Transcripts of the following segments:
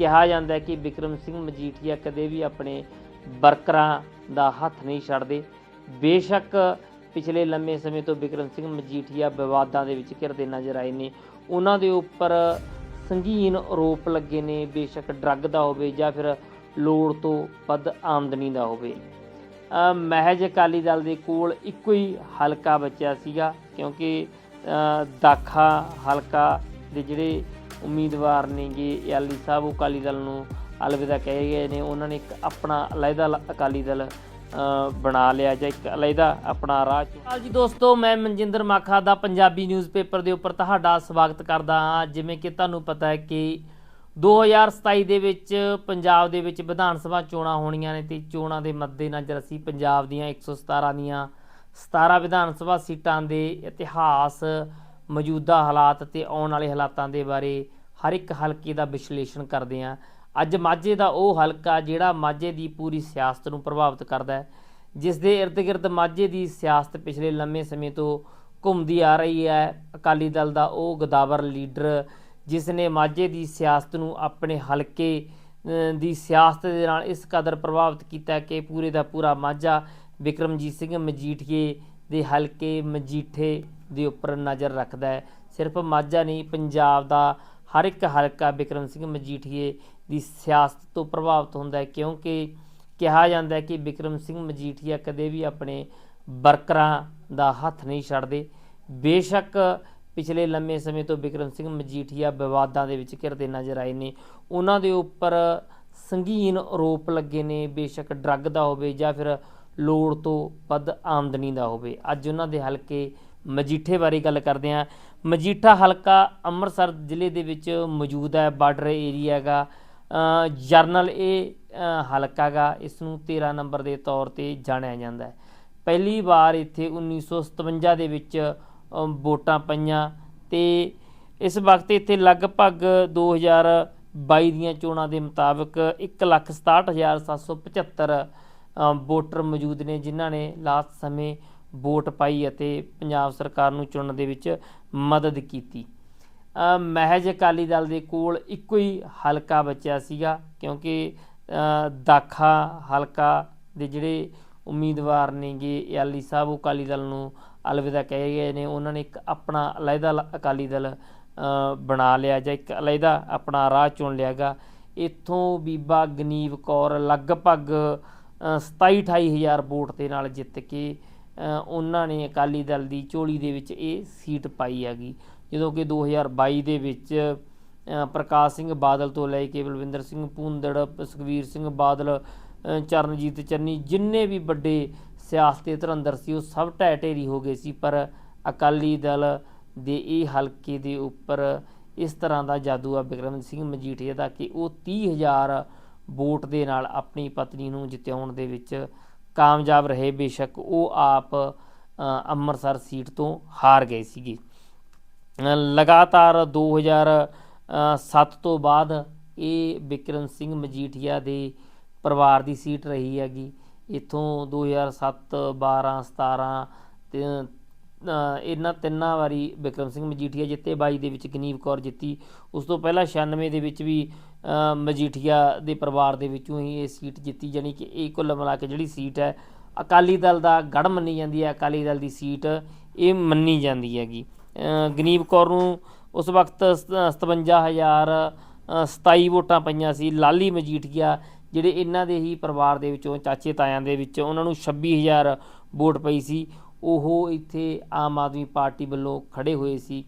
ਕਿਹਾ ਜਾਂਦਾ ਹੈ ਕਿ ਵਿਕਰਮ ਸਿੰਘ ਮਜੀਠੀਆ ਕਦੇ ਵੀ ਆਪਣੇ ਵਰਕਰਾਂ ਦਾ ਹੱਥ ਨਹੀਂ ਛੱਡਦੇ। ਬੇਸ਼ੱਕ ਪਿਛਲੇ ਲੰਮੇ ਸਮੇਂ ਤੋਂ ਵਿਕਰਮ ਸਿੰਘ ਮਜੀਠੀਆ ਵਿਵਾਦਾਂ ਦੇ ਵਿੱਚ ਘਿਰਦੇ ਨਜ਼ਰ ਆਏ ਨੇ। ਉਹਨਾਂ ਦੇ ਉੱਪਰ ਸੰਗੀਨ ਆਰੋਪ ਲੱਗੇ ਨੇ ਬੇਸ਼ੱਕ ਡਰੱਗ ਦਾ ਹੋਵੇ ਜਾਂ ਫਿਰ ਲੋੜ ਤੋਂ ਵੱਧ ਆਮਦਨੀ ਦਾ ਹੋਵੇ। ਮਹਿਜ ਅਕਾਲੀ ਦਲ ਦੇ ਕੋਲ ਇੱਕੋ ਹੀ ਹਲਕਾ ਬਚਿਆ ਸੀਗਾ ਕਿਉਂਕਿ ਅ, ਦਾਖਾ ਹਲਕਾ ਦੇ ਜਿਹੜੇ ਉਮੀਦਵਾਰ ਨੇਗੇ ਯਾਲੀ ਸਾਹਿਬ ਅਕਾਲੀ ਦਲ ਨੂੰ ਅਲਵਿਦਾ ਕਹੇ ਗਏ ਨੇ। ਉਹਨਾਂ ਨੇ ਇੱਕ ਆਪਣਾ ਅਲੱਗਾ ਅਕਾਲੀ ਦਲ ਬਣਾ ਲਿਆ ਜਾਂ ਇੱਕ ਅਲੱਗਾ ਆਪਣਾ ਰਾਹ ਚੁਣਿਆ ਜੀ ਦੋਸਤੋ, ਮੈਂ ਮਨਜਿੰਦਰ ਮਾਖਾ ਦਾ ਪੰਜਾਬੀ ਨਿਊਜ਼ਪੇਪਰ ਦੇ ਉੱਪਰ ਤੁਹਾਡਾ ਸਵਾਗਤ ਕਰਦਾ ਹਾਂ। ਜਿਵੇਂ ਕਿ ਤੁਹਾਨੂੰ ਪਤਾ ਹੈ ਕਿ 2027 ਦੇ ਵਿੱਚ ਪੰਜਾਬ ਦੇ ਵਿੱਚ ਵਿਧਾਨ ਸਭਾ ਚੋਣਾਂ ਹੋਣੀਆਂ ਨੇ ਤੇ ਚੋਣਾਂ ਦੇ ਮੱਦੇਨਜ਼ਰ ਅਸੀਂ ਪੰਜਾਬ ਦੀਆਂ 117 ਦੀਆਂ 17 ਵਿਧਾਨ ਸਭਾ ਸੀਟਾਂ ਦੇ ਇਤਿਹਾਸ ਮੌਜੂਦਾ ਹਾਲਾਤ ਤੇ ਆਉਣ ਵਾਲੇ ਹਾਲਾਤਾਂ ਦੇ ਬਾਰੇ ਹਰ ਇੱਕ ਹਲਕੇ ਦਾ ਵਿਸ਼ਲੇਸ਼ਣ ਕਰਦੇ ਹਾਂ। ਅੱਜ ਮਾਝੇ ਦਾ ਉਹ ਹਲਕਾ ਜਿਹੜਾ ਮਾਝੇ ਦੀ ਪੂਰੀ ਸਿਆਸਤ ਨੂੰ ਪ੍ਰਭਾਵਿਤ ਕਰਦਾ ਹੈ, ਜਿਸ ਦੇ ਇਰਦ-ਗਿਰਦ ਮਾਝੇ ਦੀ ਸਿਆਸਤ ਪਿਛਲੇ ਲੰਮੇ ਸਮੇਂ ਤੋਂ ਘੁੰਮਦੀ ਆ ਰਹੀ ਹੈ। ਅਕਾਲੀ ਦਲ ਦਾ ਉਹ ਗਦਾਵਰ ਲੀਡਰ, ਜਿਸ ਨੇ ਮਾਝੇ ਦੀ ਸਿਆਸਤ ਨੂੰ ਆਪਣੇ ਹਲਕੇ ਦੀ ਸਿਆਸਤ ਦੇ ਨਾਲ ਇਸ ਕਦਰ ਪ੍ਰਭਾਵਿਤ ਕੀਤਾ ਕਿ ਪੂਰੇ ਦਾ ਪੂਰਾ ਮਾਝਾ ਵਿਕਰਮਜੀਤ ਸਿੰਘ ਮਜੀਠੀਏ ਦੇ ਹਲਕੇ ਮਜੀਠੇ ਦੇ ਉੱਪਰ ਨਜ਼ਰ ਰੱਖਦਾ ਹੈ। ਸਿਰਫ ਮਾਝਾ ਨਹੀਂ, ਪੰਜਾਬ ਦਾ ਹਰ ਇੱਕ ਹਲਕਾ ਬਿਕਰਮ ਸਿੰਘ ਮਜੀਠੀਏ ਦੀ ਸਿਆਸਤ ਤੋਂ ਪ੍ਰਭਾਵਿਤ ਹੁੰਦਾ ਹੈ, ਕਿਉਂਕਿ ਕਿਹਾ ਜਾਂਦਾ ਹੈ ਕਿ ਬਿਕਰਮ ਸਿੰਘ ਮਜੀਠੀਆ ਕਦੇ ਵੀ ਆਪਣੇ ਵਰਕਰਾਂ ਦਾ ਹੱਥ ਨਹੀਂ ਛੱਡਦੇ। ਬੇਸ਼ੱਕ ਪਿਛਲੇ ਲੰਮੇ ਸਮੇਂ ਤੋਂ ਬਿਕਰਮ ਸਿੰਘ ਮਜੀਠੀਆ ਵਿਵਾਦਾਂ ਦੇ ਵਿੱਚ ਘਿਰਦੇ ਨਜ਼ਰ ਆਏ ਨੇ। ਉਹਨਾਂ ਦੇ ਉੱਪਰ ਸੰਗੀਨ ਆਰੋਪ ਲੱਗੇ ਨੇ, ਬੇਸ਼ੱਕ ਡਰੱਗ ਦਾ ਹੋਵੇ ਜਾਂ ਫਿਰ ਲੋੜ ਤੋਂ ਵੱਧ ਆਮਦਨੀ ਦਾ ਹੋਵੇ। ਅੱਜ ਉਹਨਾਂ ਦੇ ਹਲਕੇ ਮਜੀਠੇ ਬਾਰੇ ਗੱਲ ਕਰਦੇ ਹਾਂ। ਮਜੀਠਾ ਹਲਕਾ ਅੰਮ੍ਰਿਤਸਰ ਜ਼ਿਲ੍ਹੇ ਦੇ ਵਿੱਚ ਮੌਜੂਦ ਹੈ ਬਾਰਡਰ ਏਰੀਆ ਹੈਗਾ। ਜਰਨਲ ਇਹ ਹਲਕਾ ਗਾ ਇਸ ਨੂੰ 13 ਨੰਬਰ ਦੇ ਤੌਰ ਤੇ ਜਾਣਿਆ ਜਾਂਦਾ ਹੈ। ਪਹਿਲੀ ਵਾਰ ਇੱਥੇ 1957 ਦੇ ਵਿੱਚ ਵੋਟਾਂ ਪਈਆਂ ਤੇ ਇਸ ਵਕਤ ਇੱਥੇ ਲਗਭਗ 2022 ਦੀਆਂ ਚੋਣਾਂ ਦੇ ਮੁਤਾਬਕ 167775 ਅ, ਵੋਟਰ ਮੌਜੂਦ ਨੇ ਜਿਨ੍ਹਾਂ ਨੇ ਲਾਸਟ ਸਮੇਂ ਵੋਟ ਪਾਈ ਅਤੇ ਪੰਜਾਬ ਸਰਕਾਰ ਨੂੰ ਚੁਣਨ ਦੇ ਵਿੱਚ ਮਦਦ ਕੀਤੀ। ਮਹਿਜ ਅਕਾਲੀ ਦਲ ਦੇ ਕੋਲ ਇੱਕੋ ਹੀ ਹਲਕਾ ਬਚਿਆ ਸੀਗਾ ਕਿਉਂਕਿ ਦਾਖਾ ਹਲਕਾ ਦੇ ਜਿਹੜੇ ਉਮੀਦਵਾਰ ਨੇਗੇ ਯਾਲੀ ਸਾਹਿਬ, ਉਹ ਅਕਾਲੀ ਦਲ ਨੂੰ ਅਲਵਿਦਾ ਕਹਿ ਗਏ ਨੇ। ਉਹਨਾਂ ਨੇ ਇੱਕ ਆਪਣਾ ਅਲੱਗਾ ਅਕਾਲੀ ਦਲ ਬਣਾ ਲਿਆ ਜਾਂ ਇੱਕ ਅਲੱਗਾ ਆਪਣਾ ਰਾਹ ਚੁਣ ਲਿਆਗਾ ਇੱਥੋਂ ਬੀਬਾ ਗਨੀਵ ਕੌਰ ਲਗਭਗ 27 28 ਹਜ਼ਾਰ ਵੋਟ ਦੇ ਨਾਲ ਜਿੱਤ ਕੇ ਉਹਨਾਂ ਨੇ ਅਕਾਲੀ ਦਲ ਦੀ ਝੋਲੀ ਦੇ ਵਿੱਚ ਇਹ ਸੀਟ ਪਾਈ ਹੈਗੀ। ਜਦੋਂ ਕਿ 2022 ਦੇ ਵਿੱਚ ਪ੍ਰਕਾਸ਼ ਸਿੰਘ ਬਾਦਲ ਤੋਂ ਲੈ ਕੇ ਬਲਵਿੰਦਰ ਸਿੰਘ ਭੂੰਦੜ ਸੁਖਵੀਰ ਸਿੰਘ ਬਾਦਲ ਚਰਨਜੀਤ ਚੰਨੀ, ਜਿੰਨੇ ਵੀ ਵੱਡੇ ਸਿਆਸਤੀ ਧਰੰਦਰ ਸੀ, ਉਹ ਸਭ ਢਹਿ ਢੇਰੀ ਹੋ ਗਏ ਸੀ। ਪਰ ਅਕਾਲੀ ਦਲ ਦੇ ਇਹ ਹਲਕੇ ਦੇ ਉੱਪਰ ਇਸ ਤਰ੍ਹਾਂ ਦਾ ਜਾਦੂ ਆ ਬਿਕਰਮ ਸਿੰਘ ਮਜੀਠੀਆ ਦਾ ਕਿ ਉਹ 30000 ਵੋਟ ਦੇ ਨਾਲ ਆਪਣੀ ਪਤਨੀ ਨੂੰ ਜਿਤਾਉਣ ਦੇ ਵਿੱਚ ਕਾਮਯਾਬ ਰਹੇ ਬੇਸ਼ੱਕ ਉਹ ਆਪ ਅੰਮ੍ਰਿਤਸਰ ਸੀਟ ਤੋਂ ਹਾਰ ਗਏ ਸੀਗੇ। ਅ, ਲਗਾਤਾਰ 2007 ਤੋਂ ਬਾਅਦ ਇਹ ਬਿਕਰਮ ਸਿੰਘ ਮਜੀਠੀਆ ਦੇ ਪਰਿਵਾਰ ਦੀ ਸੀਟ ਰਹੀ ਹੈਗੀ। ਇਥੋਂ 2007 12 17 ਤੇ ਅ, ਇਹਨਾਂ ਤਿੰਨਾਂ ਵਾਰੀ ਬਿਕਰਮ ਸਿੰਘ ਮਜੀਠੀਆ ਜਿੱਤੇ 22 ਦੇ ਵਿੱਚ ਗਨੀਵ ਕੌਰ ਜਿੱਤੀ। ਉਸ ਤੋਂ ਪਹਿਲਾਂ 96 ਦੇ ਵਿੱਚ ਵੀ ਮਜੀਠੀਆ ਦੇ ਪਰਿਵਾਰ ਦੇ ਵਿੱਚੋਂ ਹੀ ਇਹ ਸੀਟ ਜਿੱਤੀ ਜਾਣੀ ਕਿ ਇਹ ਕੁੱਲ ਮਿਲਾ ਕੇ ਜਿਹੜੀ ਸੀਟ ਹੈ ਅਕਾਲੀ ਦਲ ਦਾ ਗੜ ਮੰਨੀ ਜਾਂਦੀ ਹੈ ਅਕਾਲੀ ਦਲ ਦੀ ਸੀਟ ਇਹ ਮੰਨੀ ਜਾਂਦੀ ਹੈਗੀ। ਅ, ਗਨੀਵ ਕੌਰ ਨੂੰ ਉਸ ਵਕਤ 57000 27 ਵੋਟਾਂ ਪਈਆਂ ਸੀ। ਲਾਲੀ ਮਜੀਠੀਆ ਜਿਹੜੇ ਇਹਨਾਂ ਦੇ ਹੀ ਪਰਿਵਾਰ ਦੇ ਵਿੱਚੋਂ ਚਾਚੇ ਤਾਇਆਂ ਦੇ ਵਿੱਚ ਉਹਨਾਂ ਨੂੰ 26000 ਵੋਟ ਪਈ ਸੀ। ਉਹ ਇੱਥੇ ਆਮ ਆਦਮੀ ਪਾਰਟੀ ਵੱਲੋਂ ਖੜੇ ਹੋਏ ਸੀ।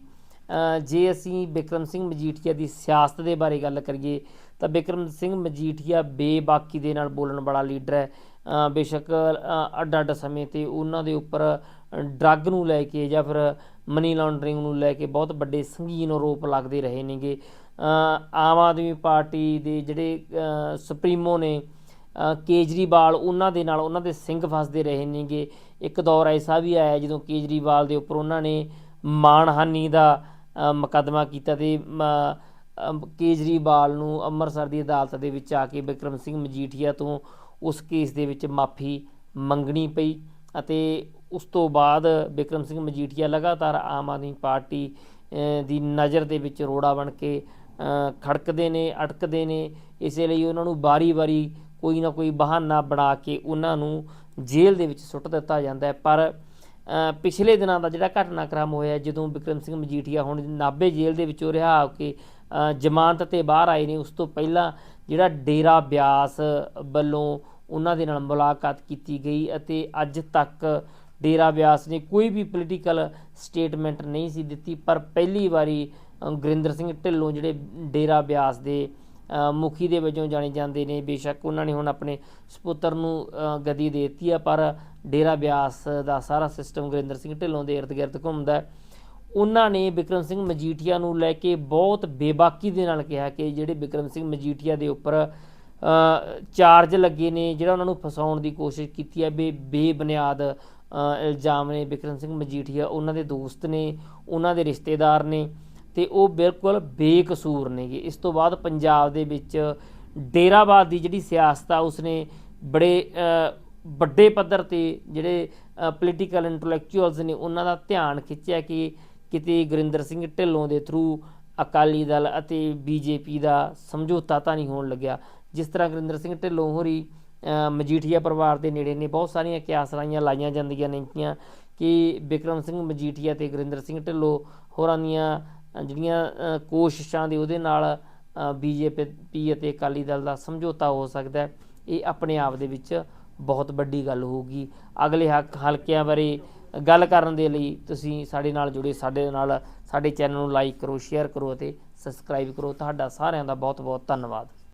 ਜੇ ਅਸੀਂ ਬਿਕਰਮ ਸਿੰਘ ਮਜੀਠੀਆ ਦੀ ਸਿਆਸਤ ਦੇ ਬਾਰੇ ਗੱਲ ਕਰੀਏ, ਤਾਂ ਬਿਕਰਮ ਸਿੰਘ ਮਜੀਠੀਆ ਬੇਬਾਕੀ ਦੇ ਨਾਲ ਬੋਲਣ ਵਾਲਾ ਲੀਡਰ ਹੈ। ਬੇਸ਼ੱਕ ਅੱਡ ਅੱਡ ਸਮੇਂ ਤੇ ਉਹਨਾਂ ਦੇ ਉੱਪਰ ਡਰੱਗ ਨੂੰ ਲੈ ਕੇ ਜਾਂ ਫਿਰ ਮਨੀ ਲਾਂਡਰਿੰਗ ਨੂੰ ਲੈ ਕੇ ਬਹੁਤ ਵੱਡੇ ਸੰਗੀਨ ਆਰੋਪ ਲੱਗਦੇ ਰਹੇ ਨੇਗੇ। ਆਮ ਆਦਮੀ ਪਾਰਟੀ ਦੇ ਜਿਹੜੇ ਸੁਪਰੀਮੋ ਨੇ ਕੇਜਰੀਵਾਲ ਉਹਨਾਂ ਦੇ ਨਾਲ, ਉਹਨਾਂ ਦੇ ਸਿੰਘ ਫਸਦੇ ਰਹੇ ਨੇਗੇ। ਇੱਕ ਦੌਰ ਐਸਾ ਵੀ ਆਇਆ ਜਦੋਂ ਕੇਜਰੀਵਾਲ ਦੇ ਉੱਪਰ ਉਹਨਾਂ ਨੇ ਮਾਣਹਾਨੀ ਦਾ ਮੁਕੱਦਮਾ ਕੀਤਾ ਤੇ ਕੇਜਰੀਵਾਲ ਨੂੰ ਅੰਮ੍ਰਿਤਸਰ ਦੀ ਅਦਾਲਤ ਦੇ ਵਿੱਚ ਆ ਕੇ ਬਿਕਰਮ ਸਿੰਘ ਮਜੀਠੀਆ ਤੋਂ ਉਸ ਕੇਸ ਦੇ ਵਿੱਚ ਮਾਫੀ ਮੰਗਣੀ ਪਈ ਅਤੇ ਉਸ ਤੋਂ ਬਾਅਦ ਬਿਕਰਮ ਸਿੰਘ ਮਜੀਠੀਆ ਲਗਾਤਾਰ ਆਮ ਆਦਮੀ ਪਾਰਟੀ ਦੀ ਨਜ਼ਰ ਦੇ ਵਿੱਚ ਰੋੜਾ ਬਣ ਕੇ ਖੜਕਦੇ ਨੇ, ਅਟਕਦੇ ਨੇ। ਇਸੇ ਲਈ ਉਹਨਾਂ ਨੂੰ ਬਾਰੀ-ਬਾਰੀ ਕੋਈ ਨਾ ਕੋਈ ਬਹਾਨਾ ਬਣਾ ਕੇ ਉਹਨਾਂ ਨੂੰ ਜੇਲ੍ਹ ਦੇ ਵਿੱਚ ਸੁੱਟ ਦਿੱਤਾ ਜਾਂਦਾ ਹੈ। ਪਰ ਪਿਛਲੇ ਦਿਨਾਂ ਦਾ ਜਿਹੜਾ ਘਟਨਾਕ੍ਰਮ ਹੋਇਆ, ਜਦੋਂ ਵਿਕਰਮ ਸਿੰਘ ਮਜੀਠੀਆ ਹੁਣ ਨਾਭੇ ਜੇਲ੍ਹ ਦੇ ਵਿੱਚੋਂ ਰਿਹਾ ਹੋ ਕੇ ਜ਼ਮਾਨਤ ਤੇ ਬਾਹਰ ਆਏ ਨੇ, ਉਸ ਤੋਂ ਪਹਿਲਾਂ ਜਿਹੜਾ ਡੇਰਾ ਬਿਆਸ ਵੱਲੋਂ ਉਹਨਾਂ ਦੇ ਨਾਲ ਮੁਲਾਕਾਤ ਕੀਤੀ ਗਈ ਅਤੇ ਅੱਜ ਤੱਕ ਡੇਰਾ ਬਿਆਸ ਨੇ ਕੋਈ ਵੀ ਪੋਲੀਟੀਕਲ ਸਟੇਟਮੈਂਟ ਨਹੀਂ ਸੀ ਦਿੱਤੀ। ਪਰ ਪਹਿਲੀ ਵਾਰੀ ਗੁਰਿੰਦਰ ਸਿੰਘ ਢਿੱਲੋਂ ਜਿਹੜੇ ਡੇਰਾ ਬਿਆਸ ਦੇ ਮੁਖੀ ਦੇ ਵਜੋਂ ਜਾਣੇ ਜਾਂਦੇ ਨੇ ਬੇਸ਼ੱਕ ਉਹਨਾਂ ਨੇ ਹੁਣ ਆਪਣੇ ਸਪੁੱਤਰ ਨੂੰ ਅ, ਗਦੀ ਦੇ ਦਿੱਤੀ ਆ ਪਰ ਡੇਰਾ ਬਿਆਸ ਦਾ ਸਾਰਾ ਸਿਸਟਮ ਗੁਰਿੰਦਰ ਸਿੰਘ ਢਿੱਲੋਂ ਦੇ ਇਰਦ ਗਿਰਦ ਘੁੰਮਦਾ ਉਹਨਾਂ ਨੇ ਵਿਕਰਮ ਸਿੰਘ ਮਜੀਠੀਆ ਨੂੰ ਲੈ ਕੇ ਬਹੁਤ ਬੇਬਾਕੀ ਦੇ ਨਾਲ ਕਿਹਾ ਕਿ ਜਿਹੜੇ ਵਿਕਰਮ ਸਿੰਘ ਮਜੀਠੀਆ ਦੇ ਉੱਪਰ ਚਾਰਜ ਲੱਗੇ ਨੇ ਜਿਹੜਾ ਉਹਨਾਂ ਨੂੰ ਫਸਾਉਣ ਦੀ ਕੋਸ਼ਿਸ਼ ਕੀਤੀ ਹੈ ਬੇ ਬੇਬੁਨਿਆਦ ਇਲਜ਼ਾਮ ਨੇ ਵਿਕਰਮ ਸਿੰਘ ਮਜੀਠੀਆ ਉਹਨਾਂ ਦੇ ਦੋਸਤ ਨੇ ਉਹਨਾਂ ਦੇ ਰਿਸ਼ਤੇਦਾਰ ਨੇ ਤੇ ਉਹ ਬਿਲਕੁਲ ਬੇਕਸੂਰ ਨੇਗੇ। ਇਸ ਤੋਂ ਬਾਅਦ ਪੰਜਾਬ ਦੇ ਵਿੱਚ ਡੇਰਾਬਾਦ ਦੀ ਜਿਹੜੀ ਸਿਆਸਤ ਆ, ਉਸਨੇ ਬੜੇ ਵੱਡੇ ਪੱਧਰ ਤੇ ਜਿਹੜੇ ਪੋਲੀਟੀਕਲ ਇੰਟੈਲੈਕਚੁਅਲਸ ਨੇ, ਉਹਨਾਂ ਦਾ ਧਿਆਨ ਖਿੱਚਿਆ ਕਿ ਕਿਤੇ ਗੁਰਿੰਦਰ ਸਿੰਘ ਢਿੱਲੋਂ ਦੇ ਥਰੂ ਅਕਾਲੀ ਦਲ ਅਤੇ ਬੀਜੇਪੀ ਦਾ ਸਮਝੌਤਾ ਤਾਂ ਨਹੀਂ ਹੋਣ ਲੱਗਿਆ। ਜਿਸ ਤਰ੍ਹਾਂ ਗੁਰਿੰਦਰ ਸਿੰਘ ਢਿੱਲੋਂ ਹੋਰੀ ਮਜੀਠੀਆ ਪਰਿਵਾਰ ਦੇ ਨੇੜੇ ਨੇ, ਬਹੁਤ ਸਾਰੀਆਂ ਕਿਆਸਰਾਈਆਂ ਲਾਈਆਂ ਜਾਂਦੀਆਂ ਨੇਗੀਆਂ ਕਿ ਵਿਕਰਮ ਸਿੰਘ ਮਜੀਠੀਆ ਤੇ ਗੁਰਿੰਦਰ ਸਿੰਘ ਢਿੱਲੋਂ ਹੋਰਾਂ ਦੀਆਂ ਜਿਹੜੀਆਂ ਕੋਸ਼ਿਸ਼ਾਂ ਦੇ ਉਹਦੇ ਨਾਲ ਬੀਜੇਪੀ ਅਤੇ ਅਕਾਲੀ ਦਲ ਦਾ ਸਮਝੌਤਾ ਹੋ ਸਕਦਾ ਇਹ ਆਪਣੇ ਆਪ ਦੇ ਵਿੱਚ ਬਹੁਤ ਵੱਡੀ ਗੱਲ ਹੋਊਗੀ। ਅਗਲੇ ਹੱਕ ਹਲਕਿਆਂ ਬਾਰੇ ਗੱਲ ਕਰਨ ਦੇ ਲਈ ਤੁਸੀਂ ਸਾਡੇ ਨਾਲ ਜੁੜੇ, ਸਾਡੇ ਨਾਲ, ਸਾਡੇ ਚੈਨਲ ਨੂੰ ਲਾਈਕ ਕਰੋ ਸ਼ੇਅਰ ਕਰੋ ਅਤੇ ਸਬਸਕ੍ਰਾਈਬ ਕਰੋ। ਤੁਹਾਡਾ ਸਾਰਿਆਂ ਦਾ ਬਹੁਤ ਬਹੁਤ ਧੰਨਵਾਦ।